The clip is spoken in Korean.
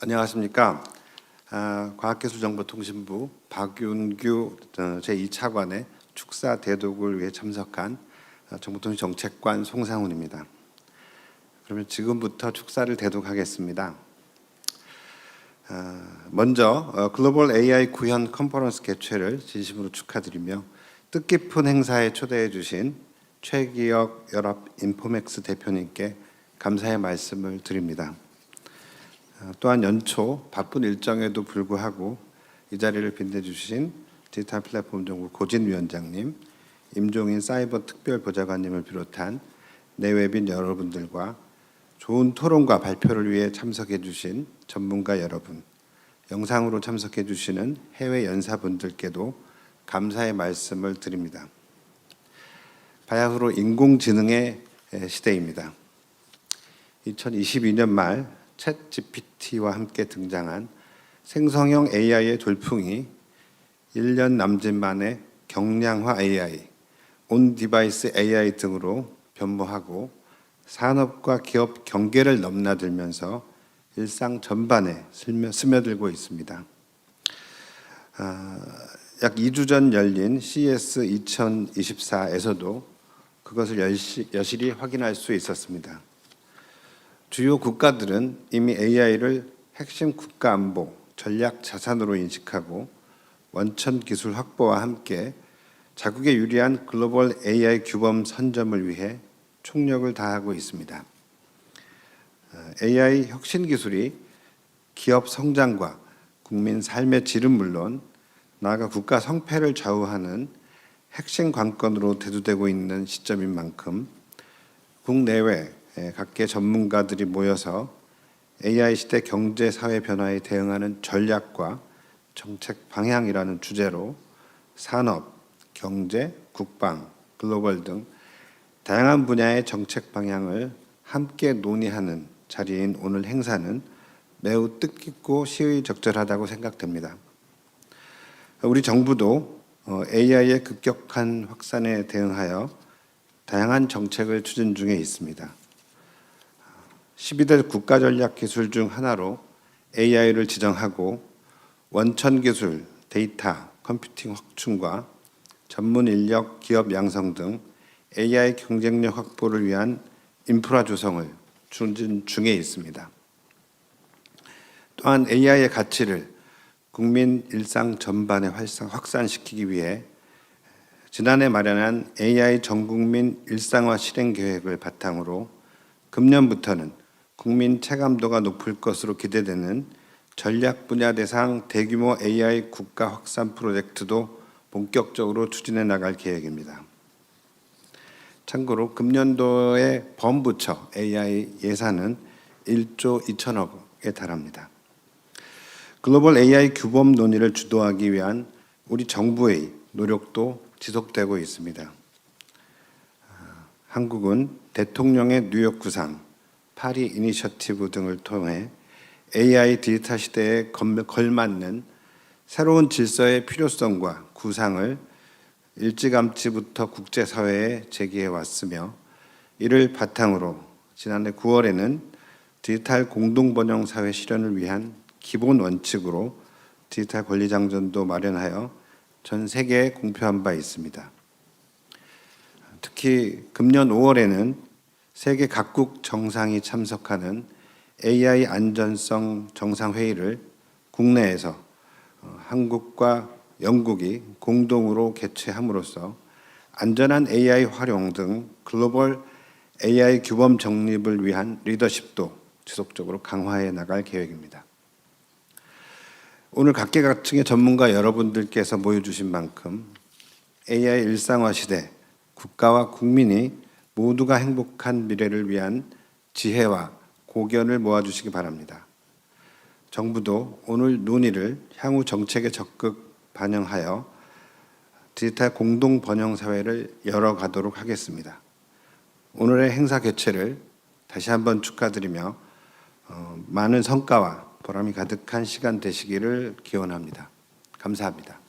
안녕하십니까. 아, 과학기술정보통신부 박윤규 어, 제2차관의 축사 대독을 위해 참석한 어, 정보통신정책관 송상훈입니다. 그러면 지금부터 축사를 대독하겠습니다. 아, 먼저 어, 글로벌 AI 구현 컨퍼런스 개최를 진심으로 축하드리며 뜻깊은 행사에 초대해 주신 최기혁 연합 인포맥스 대표님께 감사의 말씀을 드립니다. 어, 또한 연초 바쁜 일정에도 불구하고 이 자리를 빛내주신 디지털 플랫폼 정부 고진 위원장님, 임종인 사이버 특별 보좌관님을 비롯한 내외빈 여러분들과 좋은 토론과 발표를 위해 참석해 주신 전문가 여러분, 영상으로 참석해 주시는 해외 연사분들께도 감사의 말씀을 드립니다. 바야흐로 인공지능의 시대입니다. 2022년 말 챗 GPT와 함께 등장한 생성형 AI의 돌풍이 1년 남짓 만에 경량화 AI, 온 디바이스 AI 등으로 변모하고 산업과 기업 경계를 넘나들면서 일상 전반에 스며- 스며들고 있습니다. 아, 약 2주 전 열린 CES 2024에서도 그것을 여실히 확인할 수 있었습니다. 주요 국가들은 이미 AI를 핵심 국가 안보 전략 자산으로 인식하고 원천 기술 확보와 함께 자국에 유리한 글로벌 AI 규범 선점을 위해 총력을 다하고 있습니다. 어, AI 혁신 기술이 기업 성장과 국민 삶의 질은 물론 나아가 국가 성패를 좌우하는 핵심 관건으로 대두되고 있는 시점인 만큼 국내외 예, 각계 전문가들이 모여서 AI 시대 경제 사회 변화에 대응하는 전략과 정책 방향이라는 주제로 산업, 경제, 국방, 글로벌 등 다양한 분야의 정책 방향을 함께 논의하는 자리인 오늘 행사는 매우 뜻깊고 시의적절하다고 생각됩니다. 우리 정부도 어, AI의 급격한 확산에 대응하여 다양한 정책을 추진 중에 있습니다. 12대 국가 전략 기술 중 하나로 AI를 지정하고 원천 기술, 데이터, 컴퓨팅 확충과 전문 인력 기업 양성 등 AI 경쟁력 확보를 위한 인프라 조성을 추진 중에 있습니다. 또한 AI의 가치를 국민 일상 전반에 확산시키기 위해 지난해 마련한 AI 전국민 일상화 실행 계획을 바탕으로 금년부터는 국민 체감도가 높을 것으로 기대되는 전략 분야 대상 대규모 AI 국가 확산 프로젝트도 본격적으로 추진해 나갈 계획입니다. 참고로 금년도의 범부처 AI 예산은 1조 2천억에 달합니다. 글로벌 AI 규범 논의를 주도하기 위한 우리 정부의 노력도 지속되고 있습니다. 한국은 대통령의 뉴욕 구상, 파리 이니셔티브 등을 통해 AI 디지털 시대에 걸- 걸맞는 새로운 질서의 필요성과 구상을 일찌감치부터 국제사회에 제기해 왔으며 이를 바탕으로 지난해 9월에는 디지털 공동번영 사회 실현을 위한 기본 원칙으로 디지털 권리장전도 마련하여 전 세계에 공표한 바 있습니다. 특히 금년 5월에는 세계 각국 정상이 참석하는 AI 안전성 정상회의를 국내에서 어, 한국과 영국이 공동으로 개최함으로써 안전한 AI 활용 등 글로벌 AI 규범 정립을 위한 리더십도 지속적으로 강화해 나갈 계획입니다. 오늘 각계각층의 전문가 여러분들께서 모여주신 만큼 AI 일상화 시대 국가와 국민이 모두가 행복한 미래를 위한 지혜와 고견을 모아주시기 바랍니다. 정부도 오늘 논의를 향후 정책에 적극 반영하여 디지털 공동 번영 사회를 열어가도록 하겠습니다. 오늘의 행사 개최를 다시 한번 축하드리며 어, 많은 성과와 보람이 가득한 시간 되시기를 기원합니다. 감사합니다.